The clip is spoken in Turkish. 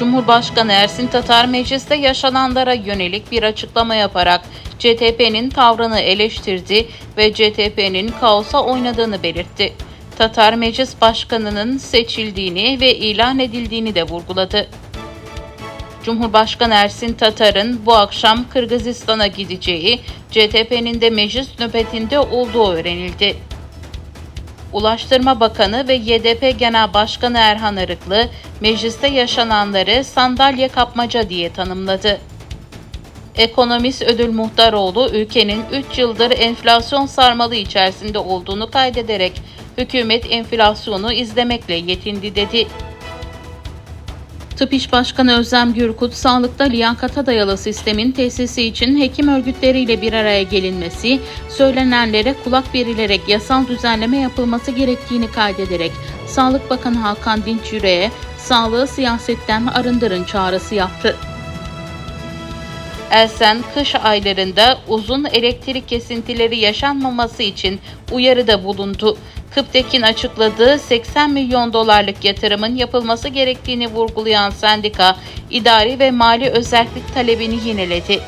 Cumhurbaşkanı Ersin Tatar mecliste yaşananlara yönelik bir açıklama yaparak CTP'nin tavrını eleştirdi ve CTP'nin kaosa oynadığını belirtti. Tatar Meclis Başkanı'nın seçildiğini ve ilan edildiğini de vurguladı. Cumhurbaşkanı Ersin Tatar'ın bu akşam Kırgızistan'a gideceği, CTP'nin de meclis nöbetinde olduğu öğrenildi. Ulaştırma Bakanı ve YDP Genel Başkanı Erhan Arıklı, mecliste yaşananları sandalye kapmaca diye tanımladı. Ekonomist Ödül Muhtaroğlu ülkenin 3 yıldır enflasyon sarmalı içerisinde olduğunu kaydederek hükümet enflasyonu izlemekle yetindi dedi. Tıp İş Başkanı Özlem Gürkut, sağlıkta liyakata dayalı sistemin tesisi için hekim örgütleriyle bir araya gelinmesi, söylenenlere kulak verilerek yasal düzenleme yapılması gerektiğini kaydederek, Sağlık Bakanı Hakan Dinç Yüreğe, sağlığı siyasetten arındırın çağrısı yaptı. Elsen kış aylarında uzun elektrik kesintileri yaşanmaması için uyarıda bulundu. Kıptek'in açıkladığı 80 milyon dolarlık yatırımın yapılması gerektiğini vurgulayan sendika, idari ve mali özellik talebini yineledi.